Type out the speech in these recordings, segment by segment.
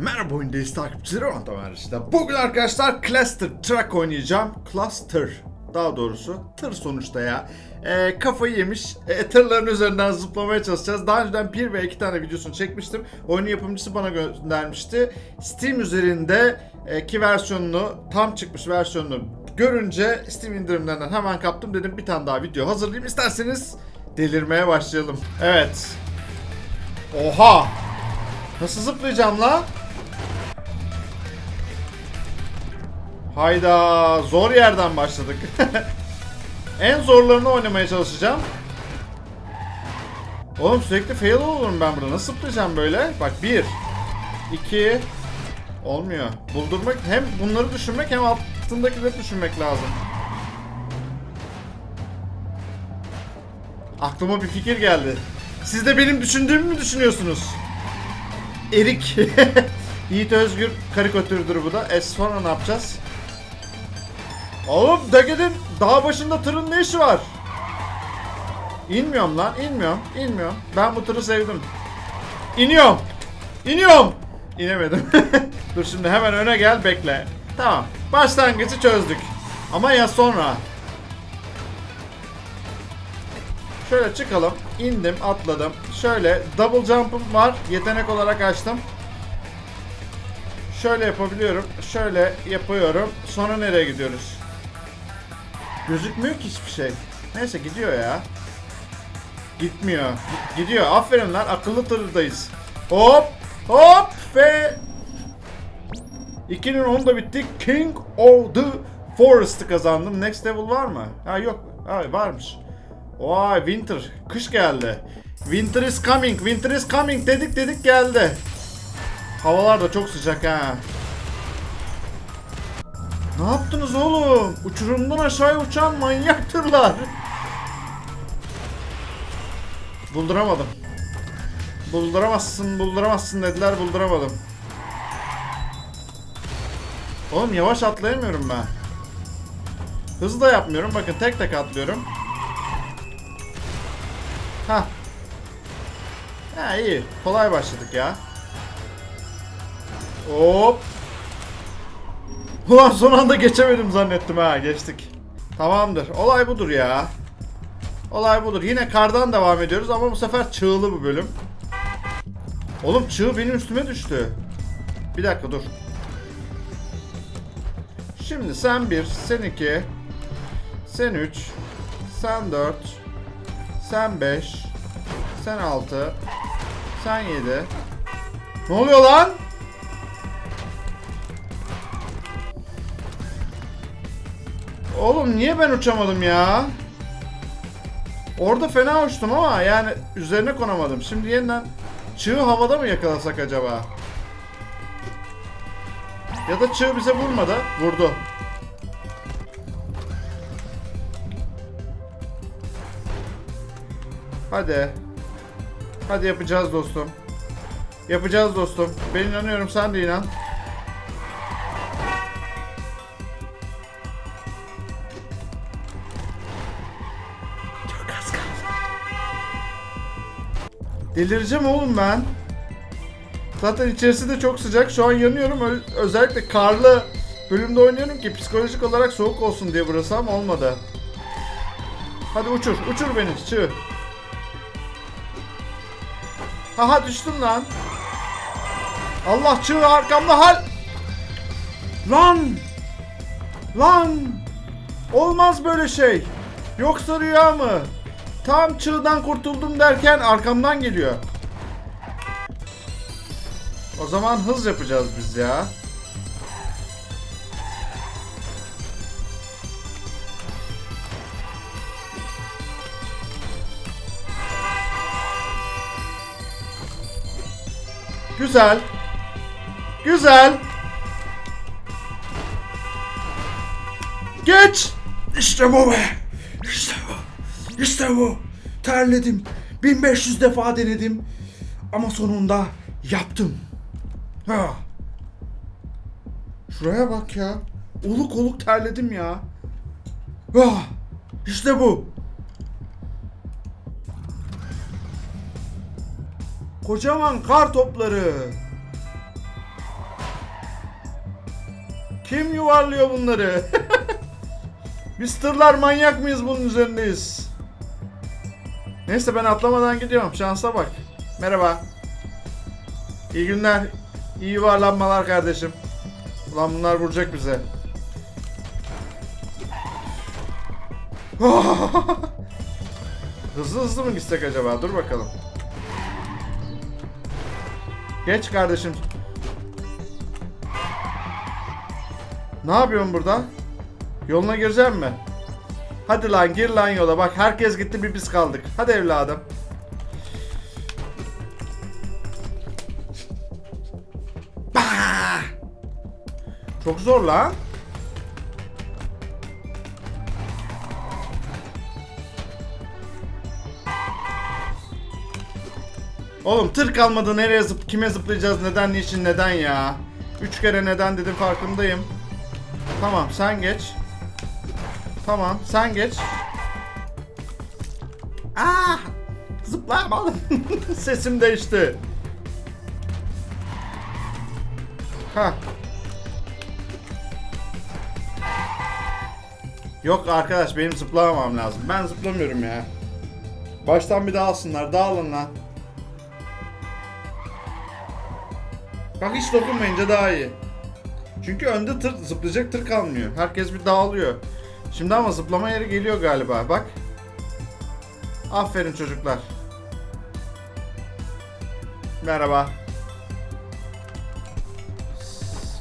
Merhaba oyundayız takipçileri Anta işte. Bugün arkadaşlar Cluster Truck oynayacağım. Cluster daha doğrusu tır sonuçta ya. Ee, kafayı yemiş e, tırların üzerinden zıplamaya çalışacağız. Daha önceden bir ve iki tane videosunu çekmiştim. Oyunun yapımcısı bana göndermişti. Steam üzerinde e, ki versiyonunu tam çıkmış versiyonunu görünce Steam indirimlerinden hemen kaptım. Dedim bir tane daha video hazırlayayım. İsterseniz delirmeye başlayalım. Evet. Oha! Nasıl zıplayacağım la? Hayda zor yerden başladık. en zorlarını oynamaya çalışacağım. Oğlum sürekli fail olurum ben burada. Nasıl zıplayacağım böyle? Bak bir, iki, olmuyor. Buldurmak hem bunları düşünmek hem altındakileri düşünmek lazım. Aklıma bir fikir geldi. Siz de benim düşündüğümü mü düşünüyorsunuz? Erik. Yiğit Özgür karikatürdür bu da. Es sonra ne yapacağız? Oğlum Daged'in dağ başında tırın ne işi var? İnmiyorum lan, inmiyorum, inmiyorum. Ben bu tırı sevdim. İniyorum. İniyorum. İnemedim. Dur şimdi hemen öne gel, bekle. Tamam. Başlangıcı çözdük. Ama ya sonra? Şöyle çıkalım. İndim, atladım. Şöyle double jump'ım var. Yetenek olarak açtım. Şöyle yapabiliyorum. Şöyle yapıyorum. Sonra nereye gidiyoruz? Gözükmüyor ki hiçbir şey. Neyse gidiyor ya. Gitmiyor. Gidiyor. Aferin lan. Akıllı tırdayız. Hop. Hop. Ve 2'nin 10 da bitti. King of the Forest'ı kazandım. Next level var mı? Ha yok. Ha varmış. Vay winter. Kış geldi. Winter is coming. Winter is coming dedik dedik geldi. Havalar da çok sıcak ha. Ne yaptınız oğlum? Uçurumdan aşağıya uçan manyak tırlar. Bulduramadım. Bulduramazsın, bulduramazsın dediler, bulduramadım. Oğlum yavaş atlayamıyorum ben. Hızlı da yapmıyorum. Bakın tek tek atlıyorum. Ha. Ha iyi. Kolay başladık ya. Hop. Ulan son anda geçemedim zannettim ha. Geçtik. Tamamdır. Olay budur ya. Olay budur. Yine kardan devam ediyoruz ama bu sefer çığlı bu bölüm. Oğlum çığ benim üstüme düştü. Bir dakika dur. Şimdi sen bir, sen iki, sen üç, sen dört, sen beş, sen altı, sen yedi. Ne oluyor lan? Oğlum niye ben uçamadım ya? Orada fena uçtum ama yani üzerine konamadım. Şimdi yeniden çığ havada mı yakalasak acaba? Ya da çığ bize vurmadı. Vurdu. Hadi. Hadi yapacağız dostum. Yapacağız dostum. Ben inanıyorum sen de inan. Delireceğim oğlum ben. Zaten içerisi de çok sıcak. Şu an yanıyorum. Ö- özellikle karlı bölümde oynuyorum ki psikolojik olarak soğuk olsun diye burası ama olmadı. Hadi uçur. Uçur beni. Çığ. Aha düştüm lan. Allah çığ arkamda hal. Lan. Lan. Olmaz böyle şey. Yoksa rüya mı? Tam çığdan kurtuldum derken arkamdan geliyor. O zaman hız yapacağız biz ya. Güzel. Güzel. Geç. İşte bu be. İşte bu. İşte bu. Terledim. 1500 defa denedim. Ama sonunda yaptım. Ha. Şuraya bak ya. Oluk oluk terledim ya. Ah. İşte bu. Kocaman kar topları. Kim yuvarlıyor bunları? Biz tırlar manyak mıyız bunun üzerindeyiz? Neyse ben atlamadan gidiyorum. Şansa bak. Merhaba. İyi günler. İyi yuvarlanmalar kardeşim. Ulan bunlar vuracak bize. hızlı hızlı mı gitsek acaba? Dur bakalım. Geç kardeşim. Ne yapıyorsun burada? Yoluna gireceğim mi? Hadi lan gir lan yola. Bak herkes gitti bir biz kaldık. Hadi evladım. Çok zor lan. Oğlum tır kalmadı nereye zıp kime zıplayacağız neden niçin neden ya? Üç kere neden dedim farkındayım. Tamam sen geç. Tamam sen geç. Ah! Zıplayamadım. Sesim değişti. Ha. Yok arkadaş benim zıplamamam lazım. Ben zıplamıyorum ya. Baştan bir daha alsınlar. Dağılın lan. Bak hiç dokunmayınca daha iyi. Çünkü önde tır zıplayacak tır kalmıyor. Herkes bir dağılıyor. Şimdi ama zıplama yeri geliyor galiba. Bak. Aferin çocuklar. Merhaba.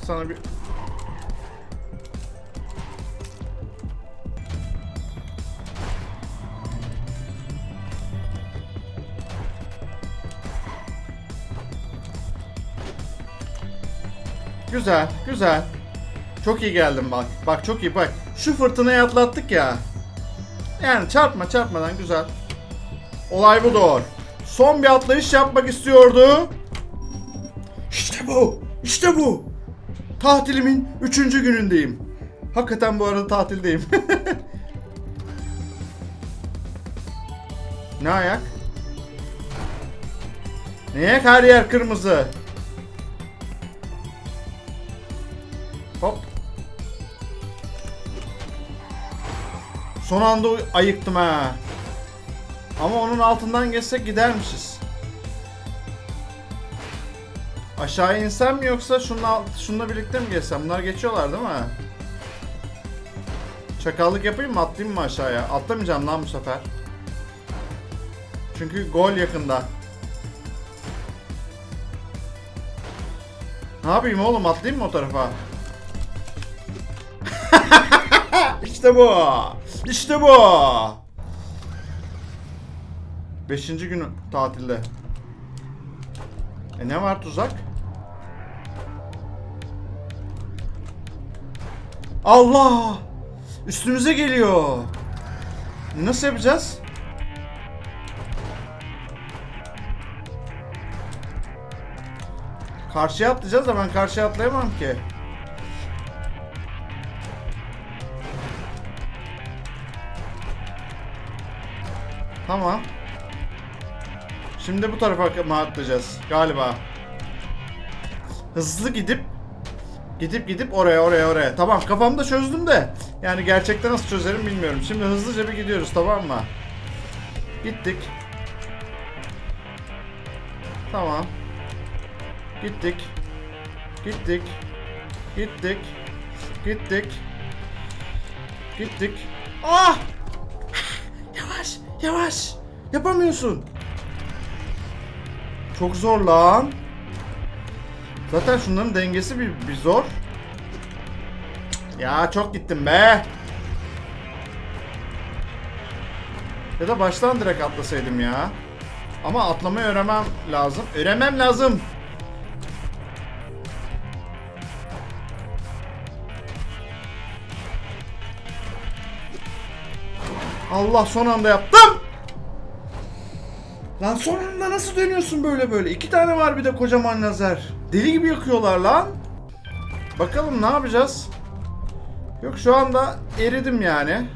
Sana bir Güzel, güzel. Çok iyi geldin bak. Bak çok iyi bak. Şu fırtınayı atlattık ya. Yani çarpma çarpmadan güzel. Olay bu doğru. Son bir atlayış yapmak istiyordu. İşte bu. İşte bu. Tatilimin 3. günündeyim. Hakikaten bu arada tatildeyim. ne ayak? Ayak her yer kırmızı. Son anda ayıktım ha. Ama onun altından geçsek gidermişiz. Aşağı insem mi yoksa şununla, alt- şununla birlikte mi geçsem? Bunlar geçiyorlar değil mi? Çakallık yapayım mı? Atlayayım mı aşağıya? Atlamayacağım lan bu sefer. Çünkü gol yakında. Ne yapayım oğlum? Atlayayım mı o tarafa? İşte bu. İşte bu. Beşinci günü tatilde. E ne var tuzak? Allah! Üstümüze geliyor. Nasıl yapacağız? Karşıya atlayacağız da ben karşıya atlayamam ki. Tamam. Şimdi bu tarafa mı atlayacağız galiba. Hızlı gidip gidip gidip oraya oraya oraya. Tamam kafamda çözdüm de yani gerçekten nasıl çözerim bilmiyorum. Şimdi hızlıca bir gidiyoruz tamam mı? Gittik. Tamam. Gittik. Gittik. Gittik. Gittik. Gittik. Ah! Yavaş. Yapamıyorsun. Çok zor lan. Zaten şunların dengesi bir, bir zor. Ya çok gittim be. Ya da baştan direkt atlasaydım ya. Ama atlamayı öğrenmem lazım. Öğrenmem lazım. Allah son anda yaptım. Lan son anda nasıl dönüyorsun böyle böyle? İki tane var bir de kocaman lazer. Deli gibi yakıyorlar lan. Bakalım ne yapacağız? Yok şu anda eridim yani.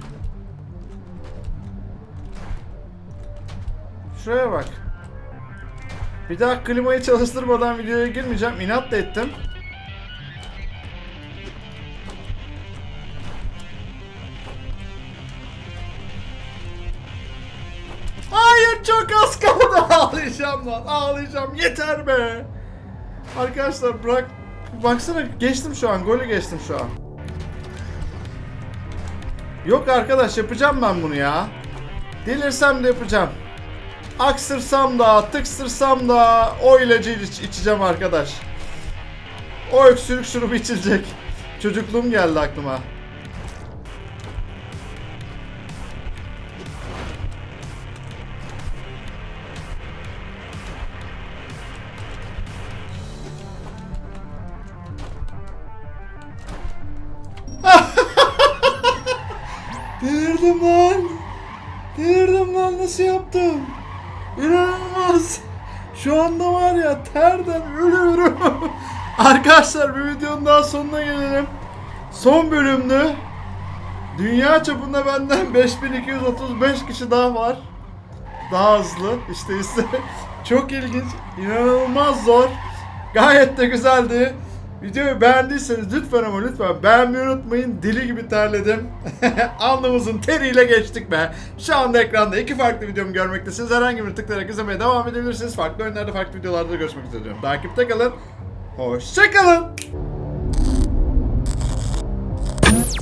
Şuraya bak. Bir daha klimayı çalıştırmadan videoya girmeyeceğim. İnat da ettim. Çok az kaldı. Ağlayacağım lan. Ağlayacağım. Yeter be. Arkadaşlar bırak. Baksana geçtim şu an. Golü geçtim şu an. Yok arkadaş yapacağım ben bunu ya. Delirsem de yapacağım. Aksırsam da, tıksırsam da o ilacı iç- içeceğim arkadaş. O öksürük şurubu içilecek. Çocukluğum geldi aklıma. Delirdim lan. Delirdim lan nasıl yaptım? İnanılmaz. Şu anda var ya terden ölüyorum. Arkadaşlar bir videonun daha sonuna gelelim. Son bölümdü. Dünya çapında benden 5235 kişi daha var. Daha hızlı işte ise çok ilginç, inanılmaz zor. Gayet de güzeldi. Videoyu beğendiyseniz lütfen ama lütfen beğenmeyi unutmayın. Dili gibi terledim. Alnımızın teriyle geçtik be. Şu anda ekranda iki farklı videomu görmektesiniz. Herhangi bir tıklayarak izlemeye devam edebilirsiniz. Farklı oyunlarda, farklı videolarda görüşmek üzere diyorum. Takipte kalın. Hoşçakalın.